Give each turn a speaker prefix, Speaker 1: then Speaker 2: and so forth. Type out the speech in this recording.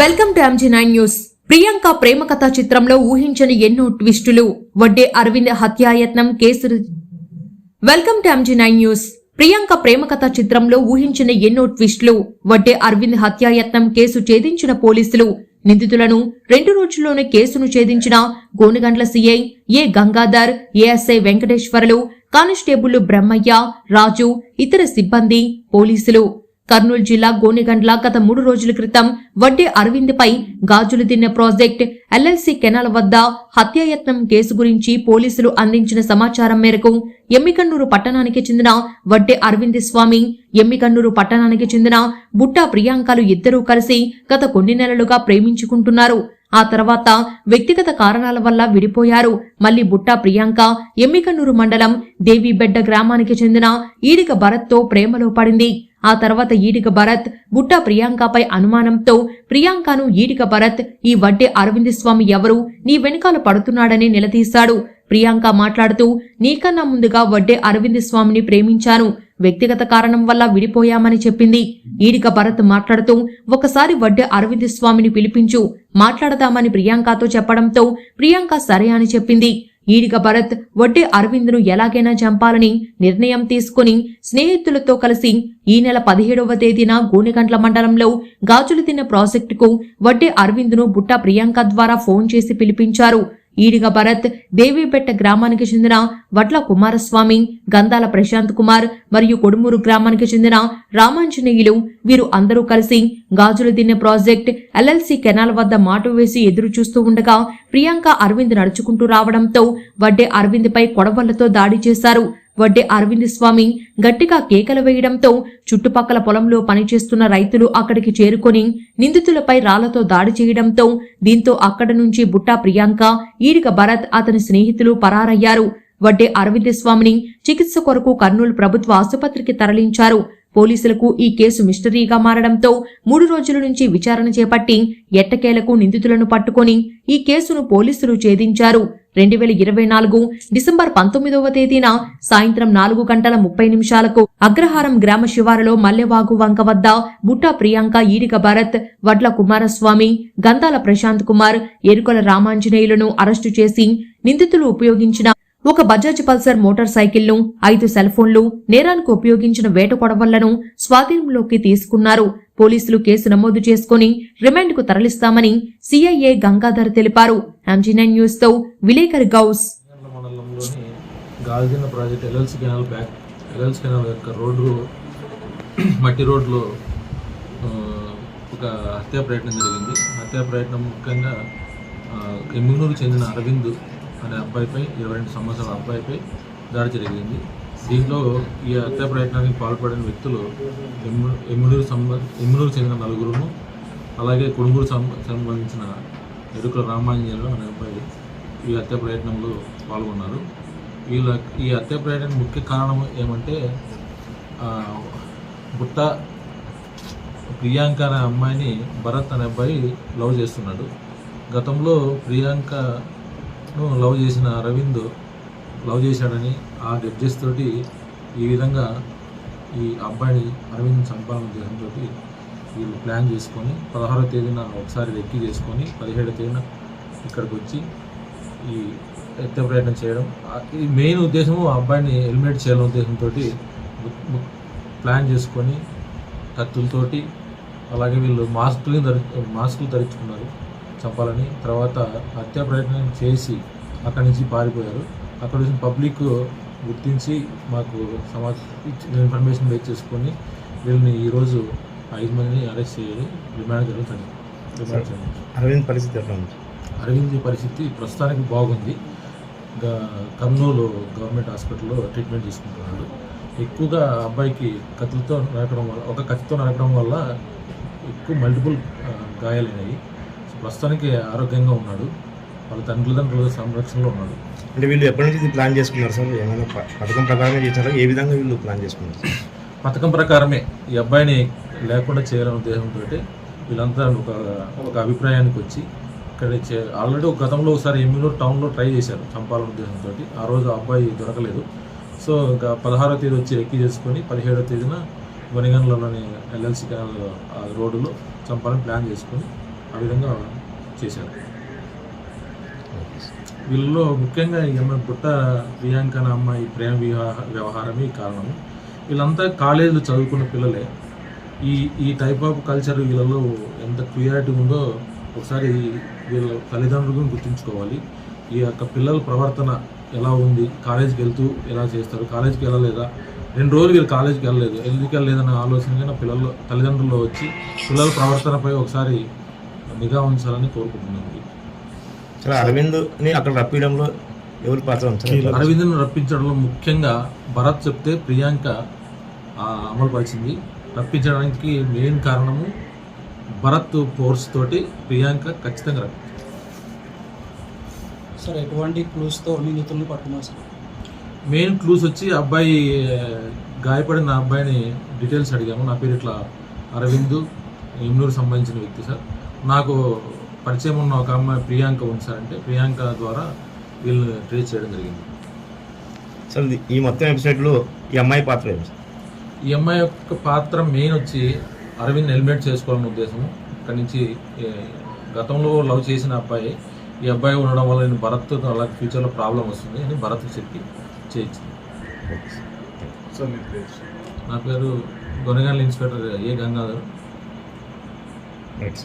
Speaker 1: Welcome to M G nine news Priyanka Prema Katha చిత్రంలో ఊహించని ఎన్నో ట్విస్టులు. వడ్డే అరవింద్ హత్యాయత్నం case welcome to M G nine news Priyanka Prema Katha చిత్రంలో ఊహించిన ఎన్నో ట్విస్టులు. వడ్డే అరవింద్ హత్యాయత్నం కేసు ఛేదించిన పోలీసులు. నిందితులను రెండు రోజుల్లోనే కేసును ఛేదించిన Gonugandla C I A Gangadhar A S I Venkateswarlu కానిస్టేబుళ్ళు Brahmaiah Raju ఇతర సిబ్బంది పోలీసులు. కర్నూలు జిల్లా గోనిగండ్ల గత మూడు రోజుల క్రితం వడ్డే అరవింద్పై గాజులు తిన్న ప్రాజెక్ట్ ఎల్ఎల్సి కెనాల్ వద్ద హత్యాయత్నం కేసు గురించి పోలీసులు అందించిన సమాచారం మేరకు ఎమ్మికన్నూరు పట్టణానికి చెందిన వడ్డే అరవింద్ స్వామి ఎమ్మికన్నూరు పట్టణానికి చెందిన బుట్టా ప్రియాంకలు ఇద్దరూ కలిసి గత కొన్ని నెలలుగా ప్రేమించుకుంటున్నారు. ఆ తర్వాత వ్యక్తిగత కారణాల వల్ల విడిపోయారు. మళ్ళీ బుట్టా ప్రియాంక ఎమ్మికన్నూరు మండలం దేవీబెడ్డ గ్రామానికి చెందిన ఈడిక భరత్తో ప్రేమలో పడింది. ఆ తర్వాత ఈటిక భరత్ బుట్టా ప్రియాంకపై అనుమానంతో ప్రియాంకను ఈటిక భరత్ ఈ వడ్డే అరవింద్ స్వామి ఎవరు? నీ వెనుకాల పడుతున్నాడని నిలదీశాడు. ప్రియాంక మాట్లాడుతూ నీకన్నా ముందుగా వడ్డే అరవింద్ స్వామిని ప్రేమించాను. వ్యక్తిగత కారణం వల్ల విడిపోయామని చెప్పింది. ఈడిక భరత్ మాట్లాడుతూ ఒకసారి వడ్డే అరవింద్ స్వామిని పిలిపించు. మాట్లాడదామని ప్రియాంకతో చెప్పడంతో ప్రియాంక సరే అని చెప్పింది. ఈడిక భరత్ వడ్డే అరవింద్ను ఎలాగైనా చంపాలని నిర్ణయం తీసుకుని స్నేహితులతో కలిసి ఈ నెల పదిహేడవ తేదీన గోనెగంట్ల మండలంలో గాజులు తిన్న ప్రాజెక్టుకు వడ్డే అరవింద్ను బుట్ట ప్రియాంక ద్వారా ఫోన్ చేసి పిలిపించారు. ఈడిగ భరత్ దేవీపేట గ్రామానికి చెందిన వడ్ల కుమారస్వామి గంధాల ప్రశాంత్ కుమార్ మరియు కొడుమూరు గ్రామానికి చెందిన రామాంజనేయులు వీరు అందరూ కలిసి గాజులు తినే ప్రాజెక్ట్ ఎల్ఎల్సి కెనాల్ వద్ద మాటు వేసి ఎదురు చూస్తూ ఉండగా ప్రియాంక అరవింద్ నడుచుకుంటూ రావడంతో వడ్డే అరవింద్పై కొడవళ్ళతో దాడి చేశారు. వడ్డే అరవింద్ స్వామి గట్టిగా కేకలు వేయడంతో చుట్టుపక్కల పొలంలో పనిచేస్తున్న రైతులు అక్కడికి చేరుకొని నిందితులపై రాళ్ళతో దాడి చేయడంతో దీంతో అక్కడి నుంచి బుట్టా ప్రియాంక ఈడిక భరత్ అతని స్నేహితులు పరారయ్యారు. వడ్డే అరవింద్ స్వామిని చికిత్స కొరకు కర్నూలు ప్రభుత్వ ఆసుపత్రికి తరలించారు. పోలీసులకు ఈ కేసు మిస్టరీగా మారడంతో మూడు రోజుల నుంచి విచారణ చేపట్టి ఎట్టకేలకు నిందితులను పట్టుకొని ఈ కేసును పోలీసులు ఛేదించారు. రెండు వేల ఇరవై నాలుగు డిసెంబర్ పంతొమ్మిదవ తేదీన సాయంత్రం నాలుగు గంటల ముప్పై నిమిషాలకు అగ్రహారం గ్రామ శివారులో మల్లెవాగు వంక వద్ద బుట్టా ప్రియాంక ఈడిక భరత్ వడ్ల కుమారస్వామి గంధాల ప్రశాంత్ కుమార్ ఎరుకల రామాంజనేయులను అరెస్టు చేసి నిందితులు ఉపయోగించిన ఒక బజాజ్ పల్సర్ మోటార్ సైకిల్ను ఐదు సెల్ ఫోన్లు నేరానికి ఉపయోగించిన వేట కొడవళ్ళను స్వాధీనంలోకి తీసుకున్నారు. పోలీసులు కేసు నమోదు చేసుకుని రిమాండ్కు తరలిస్తామని సిఐఏ గంగాధర్ తెలిపారు. ఎంజీనైన్ న్యూస్తో విలేకరి గౌస్.
Speaker 2: మండలంలోని Galdina project L L C canal back L L C canal యొక్క రోడ్డు మట్టి రోడ్లో ఒక హత్యా ప్రయత్నం జరిగింది. హత్యా ప్రయత్నం ముఖ్యంగా ఆ, ఎమ్మిగనూరు చెందిన అరవింద్ అనే అబ్బాయిపై ఇరవై రెండు సంవత్సరాల అబ్బాయిపై దాడి జరిగింది. దీంట్లో ఈ హత్యా ప్రయత్నానికి పాల్పడిన వ్యక్తులు ఎమ్ము ఎమ్మినూరు సంబ ఎమ్మినూరు చెందిన నలుగురును అలాగే కొడుగురు సం- సంబంధించిన ఎరుకుల రామాంజనేయులు అనే అబ్బాయి ఈ హత్య ప్రయత్నంలో పాల్గొన్నారు. వీళ్ళ ఈ హత్య ప్రయత్నం ముఖ్య కారణం ఏమంటే బుట్ట ప్రియాంక అనే అమ్మాయిని భరత్ అనే అబ్బాయి లవ్ చేస్తున్నాడు. గతంలో ప్రియాంకను లవ్ చేసిన అరవింద్ లవ్ చేశాడని ఆ జడ్జెస్ తోటి ఈ విధంగా ఈ అబ్బాయిని అరవింద్ సంపాదన ఉద్దేశంతో వీళ్ళు ప్లాన్ చేసుకొని పదహారవ తేదీన ఒకసారి రెక్కి చేసుకొని పదిహేడో తేదీన ఇక్కడికి వచ్చి ఈ హత్య ప్రయత్నం చేయడం. ఈ మెయిన్ ఉద్దేశము ఆ అబ్బాయిని ఎలిమినేట్ చేయాలనే ఉద్దేశంతో ప్లాన్ చేసుకొని కత్తులతోటి అలాగే వీళ్ళు మాస్కులు ధరి మాస్కులు ధరించుకున్నారు చంపాలని. తర్వాత హత్య ప్రయత్నం చేసి అక్కడి నుంచి పారిపోయారు. అక్కడ నుంచి పబ్లిక్ గుర్తించి మాకు సమాచారం ఇన్ఫర్మేషన్ బేస్ చేసుకొని వీళ్ళని ఈరోజు ఐదు మందిని అరెస్ట్ చేయాలి. రిమాండ్ జరుగుతుంది.
Speaker 3: అరవింద్ పరిస్థితి ఎట్లా ఉంది?
Speaker 2: అరవింద్ పరిస్థితి ప్రస్తుతానికి బాగుంది. కర్నూలు గవర్నమెంట్ హాస్పిటల్లో ట్రీట్మెంట్ తీసుకుంటున్నాడు. ఎక్కువగా అబ్బాయికి కత్తితో నరకడం వల్ల ఒక కత్తితో నరకడం వల్ల ఎక్కువ మల్టిపుల్ సో ప్రస్తుతానికి ఆరోగ్యంగా ఉన్నాడు. వాళ్ళ తల్లిదండ్రుల సంరక్షణలో ఉన్నాడు.
Speaker 3: అంటే వీళ్ళు ఎప్పటి నుంచి ఇది ప్లాన్ చేసుకున్నారు సార్? ఏమైనా పథకం ప్రకారమే చేసినారా ఏ విధంగా వీళ్ళు ప్లాన్ చేసుకున్నారు?
Speaker 2: పథకం ప్రకారమే ఈ అబ్బాయిని లేకుండా చేయాలనే ఉద్దేశంతో వీళ్ళంతా ఒక ఒక అభిప్రాయానికి వచ్చి ఇక్కడ ఆల్రెడీ ఒక గతంలో ఒకసారి ఎమ్మినూరు టౌన్లో ట్రై చేశారు చంపాలనే ఉద్దేశంతో ఆ రోజు అబ్బాయి దొరకలేదు. సో ఇంకా పదహారో తేదీ వచ్చి రెక్కి చేసుకొని పదిహేడో తేదీన వనిగండ్లలోని ఎల్ఎల్సి కెనాల్ రోడ్డులో చంపాలని ప్లాన్ చేసుకొని ఆ విధంగా చేశారు. వీళ్ళలో ముఖ్యంగా ఈ అమ్మాయి పుట్ట ప్రియాంక అనే అమ్మాయి ప్రేమ వివాహ వ్యవహారమే కారణం. వీళ్ళంతా కాలేజీలో చదువుకున్న పిల్లలే. ఈ ఈ టైప్ ఆఫ్ కల్చర్ వీళ్ళలో ఎంత క్లియారిటీ ఉందో ఒకసారి వీళ్ళ తల్లిదండ్రులను గుర్తుంచుకోవాలి. ఈ యొక్క పిల్లల ప్రవర్తన ఎలా ఉంది? కాలేజీకి వెళ్తూ ఎలా చేస్తారు? కాలేజీకి వెళ్ళలేదా? రెండు రోజులు వీళ్ళు కాలేజీకి వెళ్ళలేదు. ఎందుకు వెళ్ళలేదన్న ఆలోచనగా పిల్లలు తల్లిదండ్రుల్లో వచ్చి పిల్లల ప్రవర్తనపై ఒకసారి నిఘా ఉంచాలని కోరుకుంటున్నాను.
Speaker 3: సార్ అరవింద్ని అక్కడ రప్పించడంలో ఎవరు పాత్ర
Speaker 2: అరవింద్ను రప్పించడంలో ముఖ్యంగా భరత్ చెప్తే ప్రియాంక ఆ, అమలుపరిచింది రప్పించడానికి మెయిన్ కారణము భరత్ ఫోర్స్ తోటి ప్రియాంక ఖచ్చితంగా రప్పించింది.
Speaker 4: సార్ ఎటువంటి క్లూస్తో నిందితులను పట్టుకున్నారు సార్?
Speaker 2: మెయిన్ క్లూస్ వచ్చి అబ్బాయి గాయపడిన అబ్బాయిని డీటెయిల్స్ అడిగాము. నా పేరు ఇట్లా అరవింద్ ఎమ్నూరు సంబంధించిన వ్యక్తి సార్. నాకు పరిచయం ఉన్న ఒక అమ్మాయి ప్రియాంక ఉంది సార్ అంటే ప్రియాంక ద్వారా వీళ్ళని ట్రేస్ చేయడం జరిగింది.
Speaker 3: సార్ ఈ మొత్తం ఎపిసోడ్లో ఈ అమ్మాయి పాత్ర ఏమి
Speaker 2: ఈ అమ్మాయి యొక్క పాత్ర మెయిన్ వచ్చి అరవింద్ ఎలిమినేట్ చేసుకోవాలనే ఉద్దేశం అక్కడి నుంచి గతంలో లవ్ చేసిన అబ్బాయి ఈ అబ్బాయి ఉండడం వల్ల నేను భరత్ అలా ఫ్యూచర్లో ప్రాబ్లం వస్తుంది అని భరత్ చెప్పి చేయించింది. నా పేరు Gonagali inspector A Gangadhar.
Speaker 3: Right